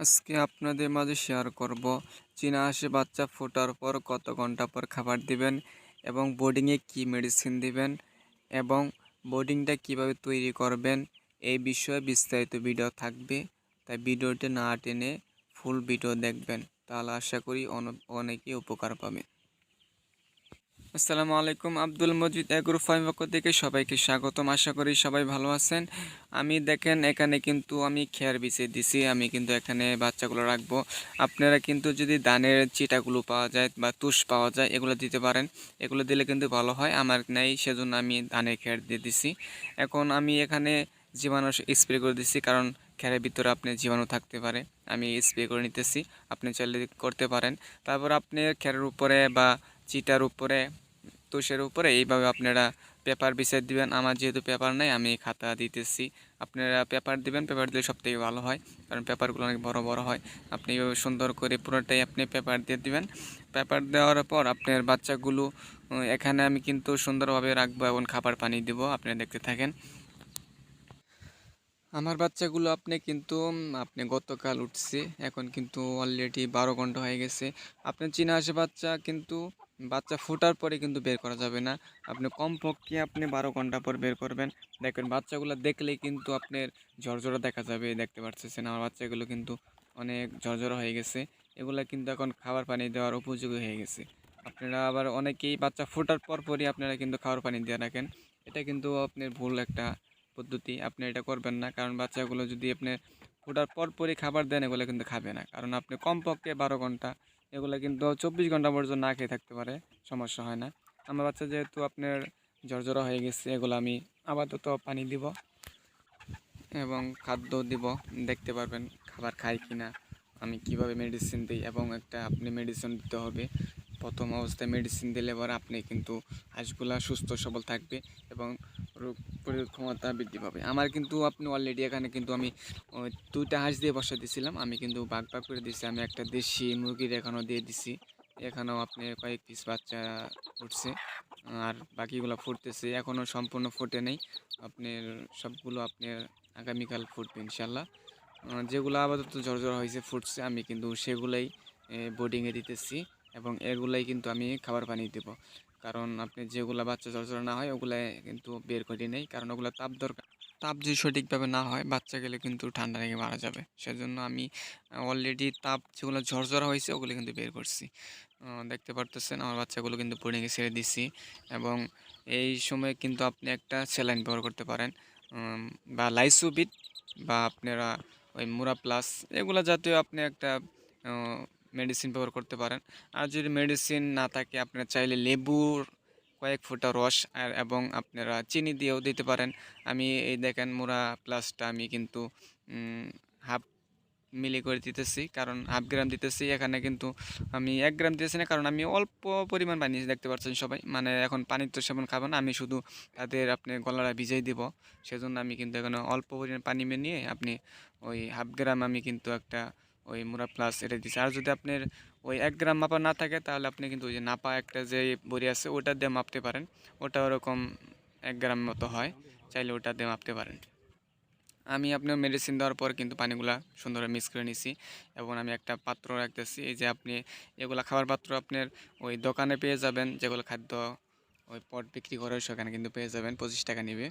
আজকে আপনাদের মাঝে শেয়ার করব। চীনা হাঁসে বাচ্চা ফোটার পর কত ঘণ্টা পর খাবার দিবেন এবং বোর্ডিংয়ে কি মেডিসিন দিবেন এবং বোর্ডিংটা কীভাবে তৈরি করবেন এই বিষয়ে বিস্তারিত ভিডিও থাকবে। তাই ভিডিওটি না টেনে ফুল ভিডিও দেখবেন। তাহলে আশা করি অন- অনেকেই উপকার পাবে আসসালামু আলাইকুম, আব্দুল মজিদ এগ্রো ফাইভ পক্ষ থেকে সবাইকে স্বাগতম। আশা করি সবাই ভালো আছেন। আমি দেখেন, এখানে কিন্তু আমি খেয়ার বিছিয়ে দিছি। আমি কিন্তু এখানে বাচ্চাগুলো রাখব। আপনারা কিন্তু যদি ধানের চিটাগুলো পাওয়া যায় বা তুষ পাওয়া যায়, এগুলো দিতে পারেন। এগুলো দিলে কিন্তু ভালো হয়। আমার নেই, সেজন্য আমি ধানের খেয়ার দিয়ে দিছি। এখন আমি এখানে জীবাণু স্প্রে করে দিছি, কারণ খেয়ারের ভিতরে আপনি জীবাণু থাকতে পারে। আমি স্প্রে করে নিতেছি। আপনি চাইলে করতে পারেন। তারপর আপনি খেয়ারের উপরে বা চিটার উপরে তুষের উপরে। এইভাবে আপনারা পেপার বিছিয়ে দিবেন। আমার যেহেতু পেপার নাই, আমি খাতা দিতেছি। আপনারা পেপার দিবেন, পেপার দিলে সব থেকে ভালো হয়, কারণ পেপারগুলো অনেক বড় বড় হয়। আপনি এইভাবে সুন্দর করে পুরোটাই আপনি পেপার দিয়ে দিবেন। পেপার দেওয়ার পর আপনার বাচ্চাগুলো এখানে আমি কিন্তু সুন্দরভাবে রাখব এবং খাবার পানি দেবো আপনারা দেখতে থাকেন। আমার বাচ্চাগুলো আপনি কিন্তু আপনি গতকাল উঠছে, এখন কিন্তু অলরেডি বারো ঘণ্টা হয়ে গেছে। আপনার চীনা হাঁসের বাচ্চা কিন্তু বাচ্চা ফোটার পরে কিন্তু বের করা যাবে না। আপনি কমপক্ষে আপনি বারো ঘণ্টা পর বের করবেন। দেখবেন বাচ্চাগুলো দেখলেই কিন্তু আপনার ঝরঝরা দেখা যাবে, দেখতে পাচ্ছেন আমার বাচ্চাগুলো কিন্তু অনেক ঝরঝরা হয়ে গেছে। এগুলা কিন্তু এখন খাবার পানি দেওয়ার উপযোগী হয়ে গেছে। আপনারা আবার অনেকেই বাচ্চা ফোটার পর পরই আপনারা কিন্তু খাবার পানি দিয়ে রাখেন। এটা কিন্তু আপনার ভুল একটা পদ্ধতি। আপনি এটা করবেন না। কারণ বাচ্চাগুলো যদি আপনি ফোটার পর পরই খাবার দেন, এগুলো কিন্তু খাবে না। কারণ আপনি কমপক্ষে বারো ঘণ্টা এগুলো কিন্তু চব্বিশ ঘণ্টা পর্যন্ত না খেয়ে থাকতে পারে, সমস্যা হয় না। আমার বাচ্চা যেহেতু আপনার জ্বরজ্বরা হয়ে গেছে, এগুলো আমি আপাতত পানি দিব এবং খাদ্য দিব। দেখতে পারবেন খাবার খায় কি না আমি কীভাবে মেডিসিন দিই এবং একটা আপনি মেডিসিন দিতে হবে। প্রথম অবস্থায় মেডিসিন দিলে পর আপনি কিন্তু হাঁসগুলা সুস্থ, সবল থাকবে এবং রোগ প্রতিরোধ ক্ষমতা বৃদ্ধি পাবে। আমার কিন্তু আপনি অলরেডি এখানে কিন্তু আমি দুইটা হাঁস দিয়ে বসা দিয়েছিলাম আমি কিন্তু বাঘ বাঘ করে দিয়েছি আমি একটা দেশি মুরগির এখানেও দিয়ে দিছি। এখানেও আপনি কয়েক পিস বাচ্চা উঠছে আর বাকিগুলো ফুটতেছে। এখনও সম্পূর্ণ ফুটে নেই। আপনার সবগুলো আপনার আগামীকাল ফুটবে ইনশাল্লাহ যেগুলো আপাতত ঝরঝর হয়েছে, ফুটছে। আমি কিন্তু সেগুলোই বোর্ডিংয়ে দিতেছি। এবং এগুলাই কিন্তু আমি খাবার পানি দেবো। কারণ আপনি যেগুলো বাচ্চা ঝরঝর না হয় ওগুলো কিন্তু বের করে নেই। কারণ ওগুলো তাপ দরকার। তাপ যদি সঠিকভাবে না হয়, বাচ্চা গেলে কিন্তু ঠান্ডা লেগে মারা যাবে। সেজন্য আমি অলরেডি তাপ যেগুলো ঝরঝরা হয়েছে, ওগুলো কিন্তু বের করছি। দেখতে পারতেছেন, আমার বাচ্চাগুলো কিন্তু বোর্ডিংয়ে ছেড়ে দিছি। এবং এই সময় কিন্তু আপনি একটা স্যালাইন ব্যবহার করতে পারেন। বা লাইসোবিট বা আপনারা ওই মুরা প্লাস এগুলো জাতীয় আপনি একটা মেডিসিন ব্যবহার করতে পারেন। আর যদি মেডিসিন না থাকে, আপনারা চাইলে লেবুর কয়েক ফোঁটা রস আর এবং আপনারা চিনি দিয়েও দিতে পারেন। আমি এই দেখেন মুরা প্লাসটা আমি কিন্তু হাফ মিলি করে দিতেছি। কারণ হাফ গ্রাম দিতেছি। এখানে কিন্তু আমি এক গ্রাম দিতেছি না। কারণ আমি অল্প পরিমাণ পানি দেখতে পাচ্ছেন সবাই। মানে এখন পানি তো সেমন খাব না। আমি শুধু তাদের আপনি গলাটা ভিজাই দিব। সেজন্য আমি কিন্তু এখানে অল্প পরিমাণ পানি নিয়ে আপনি ওই হাফ গ্রাম আমি কিন্তু একটা ওই মুরা প্লাস এটা দিচ্ছি আর যদি আপনার ওই এক গ্রাম মাপা না থাকে, তাহলে আপনি কিন্তু ওই যে নাপা একটা যে বড়ি আছে, ওটা দিয়ে মাপতে পারেন। ওটা ওরকম এক গ্রাম মতো হয়, চাইলে ওটা দিয়ে মাপতে পারেন। আমি আপনার মেডিসিন দেওয়ার পর কিন্তু পানিগুলা সুন্দরভাবে মিক্স করে নিছি এবং আমি একটা পাত্র রাখতেছি। এই যে আপনি এগুলা খাবার পাত্র আপনার ওই দোকানে পেয়ে যাবেন, যেগুলো খাদ্য ওই পট বিক্রি করে সেখানে কিন্তু পেয়ে যাবেন, পঁচিশ টাকা নেবে।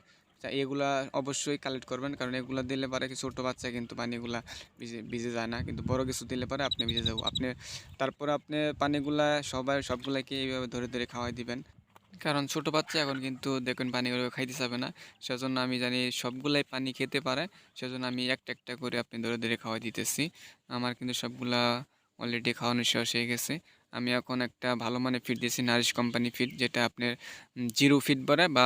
এগুলা অবশ্যই কালেক্ট করবেন, কারণ এগুলো দিলে পরে কি ছোটো বাচ্চা কিন্তু পানিগুলা ভিজে ভিজে যায় না। কিন্তু বড় কিছু দিলে পরে আপনি ভিজে যাব আপনি, তারপর আপনি পানিগুলা সবাই, সবগুলাকে এইভাবে ধরে ধরে খাওয়াই দিবেন। কারণ ছোটো বাচ্চা এখন কিন্তু দেখুন পানিগুলো খাইতে যাবে না। সেজন্য আমি জানি সবগুলাই পানি খেতে পারে। সেজন্য আমি একটা একটা করে আপনি ধরে ধরে খাওয়াই দিতেছি। আমার কিন্তু সবগুলা অলরেডি খাওয়ানো শেষ হয়ে গেছে। আমি এখন একটা ভালো মানের ফিড দিয়েছি নারিশ কোম্পানি ফিড যেটা আপনার জিরো ফিট বলে বা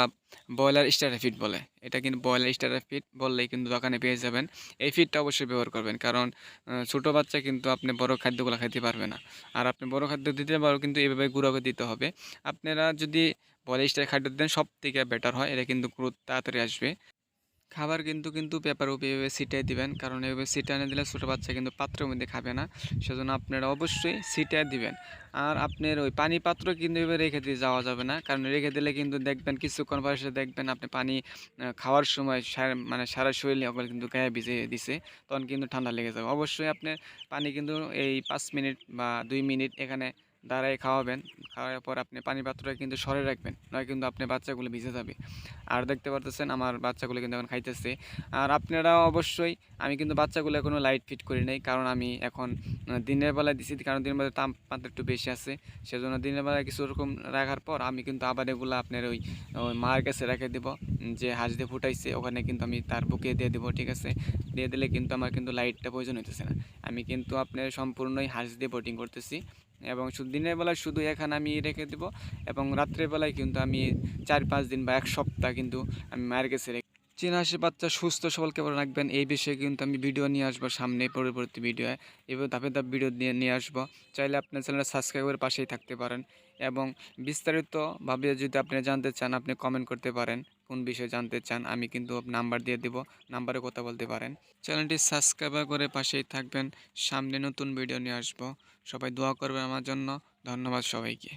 ব্রয়লার স্টার্টার ফিট বলে। এটা কিন্তু ব্রয়লার স্টার্টার ফিট বললেই কিন্তু দোকানে পেয়ে যাবেন। এই ফিডটা অবশ্যই ব্যবহার করবেন, কারণ ছোটো বাচ্চা কিন্তু আপনি বড় খাদ্যগুলো খাইতে পারবে না। আর আপনি বড় খাদ্য দিতে পারো কিন্তু এইভাবে গুঁড়ো করে দিতে হবে। আপনারা যদি ব্রয়লার স্টার খাদ্য দেন সব থেকে বেটার হয়। এটা কিন্তু গ্রোথ তাড়াতাড়ি আসবে। খাবার কিন্তু কিন্তু পেপার উপরে এভাবে ছিটিয়ে দিবেন। কারণ এভাবে ছিটানে দিলে ছোটো বাচ্চা কিন্তু পাত্রের মধ্যে খাবে না। সেজন্য আপনারা অবশ্যই ছিটিয়ে দিবেন। আর আপনার ওই পানি পাত্র কিন্তু এভাবে রেখে দিয়ে যাওয়া যাবে না। কারণ রেখে দিলে কিন্তু দেখবেন কিছুক্ষণ পরে এসে দেখবেন আপনি পানি খাওয়ার সময় মানে সারা শরীরে ওগুলো কিন্তু গায়ে ভিজে দিছে, তখন কিন্তু ঠান্ডা লেগে যাবে। অবশ্যই আপনার পানি কিন্তু এই পাঁচ মিনিট বা দুই মিনিট এখানে দাঁড়ায় খাওয়াবেন, খাওয়ার পর আপনি পানি পাত্রটা কিন্তু সরে রাখবেন, নয় কিন্তু আপনি বাচ্চাগুলো ভিজে যাবে। আর দেখতে পারতেছেন আমার বাচ্চাগুলো কিন্তু এখন খাইতেছে। আর আপনারা অবশ্যই, আমি কিন্তু বাচ্চাগুলো এখনও লাইট ফিট করি নাই, কারণ আমি এখন দিনের বেলায় দিছি, কারণ দিনের বেলায় তাপমাত্রা একটু বেশি আছে। সেজন্য দিনের বেলায় কিছু রকম রাখার পর আমি কিন্তু আবার এগুলো আপনার ওই ওই মার কাছে রেখে দেব, যে হাঁস দিয়ে ফুটাইছে, ওখানে কিন্তু আমি তার বুকে দিয়ে দেবো, ঠিক আছে? দিয়ে দিলে কিন্তু আমার কিন্তু লাইটটা প্রয়োজন হইতেছে না। আমি কিন্তু আপনার সম্পূর্ণই হাঁস দিয়ে বোটিং করতেছি। এবং দিনের বেলায় শুধু এখানে আমি রেখে দেবো এবং রাত্রের বেলায় কিন্তু আমি চার পাঁচ দিন বা এক সপ্তাহ কিন্তু আমি মায়ের কাছে রেখে চীনা বাচ্চা সুস্থ সবল কেবল রাখবেন, এই বিষয়ে কিন্তু আমি ভিডিও নিয়ে আসব সামনে পরবর্তী ভিডিও এবার ধাপে ধাপে ভিডিও নিয়ে নিয়ে আসব। চাইলে আপনার চ্যানেলটা সাবস্ক্রাইবের পাশেই থাকতে পারেন এবং বিস্তারিতভাবে যদি আপনি জানতে চান, আপনি কমেন্ট করতে পারেন। কোন বিষয়ে জানতে চান, আমি কিন্তু নাম্বার দিয়ে দেব, নাম্বারে কথা বলতে পারেন। চ্যানেলটি সাবস্ক্রাইব করে পাশেই থাকবেন, সামনে নতুন ভিডিও নিয়ে আসব। সবাই দোয়া করবেন আমার জন্য, ধন্যবাদ সবাইকে।